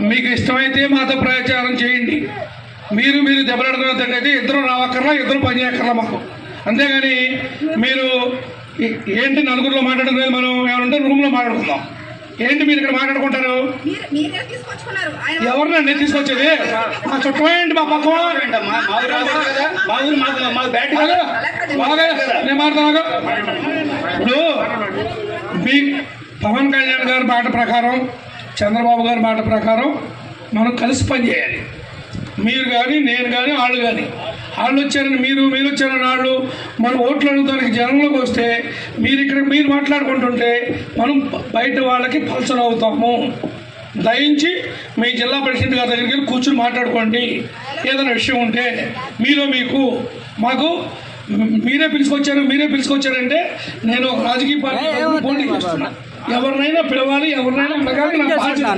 మీకు ఇష్టమైతే మాతో ప్రచారం చేయండి. మీరు మీరు దెబ్బలాడుతున్నట్టయితే ఇద్దరు రావక్కర్లా ఇద్దరు పని చేయక్కర్లా మాకు. అంతేగాని మీరు ఏంటి నలుగురిలో మాట్లాడడం లేదు మనం? ఏమంటే రూమ్లో మాట్లాడుకుందాం. ఏంటి మీరు ఇక్కడ మాట్లాడుకుంటారు? మీరు మీరే తీసుకొచ్చుకున్నారు. ఆయన ఎవరినండి తీసుకొచ్చేది? మా చుట్టం ఏంటి మా బాగా నేను మాట్లాడతాను ఇప్పుడు మీ పవన్ కళ్యాణ్ గారి మాట ప్రకారం చంద్రబాబు గారి మాట ప్రకారం మనం కలిసి పనిచేయాలి. మీరు కానీ నేను కానీ వాళ్ళు కానీ వాళ్ళు వచ్చారని మీరు మీరు వచ్చారని వాళ్ళు మనం ఓట్లు అడుగుతానికి జనంలోకి వస్తే మీరు ఇక్కడ మీరు మాట్లాడుకుంటుంటే మనం బయట వాళ్ళకి పల్సర్ అవుతాము. దయించి మీ జిల్లా ప్రెసిడెంట్ గారి దగ్గరికి వెళ్ళి కూర్చుని మాట్లాడుకోండి. ఏదైనా విషయం ఉంటే మీలో మీకు మాకు మీరే పిలుచుకొచ్చారు మీరే పిలుచుకొచ్చారంటే నేను ఒక రాజకీయ పార్టీ పోటీ చేస్తున్నా. ఎవరినైనా పిలవాలి ఎవరినైనా అడగాలి నా బాధ్యత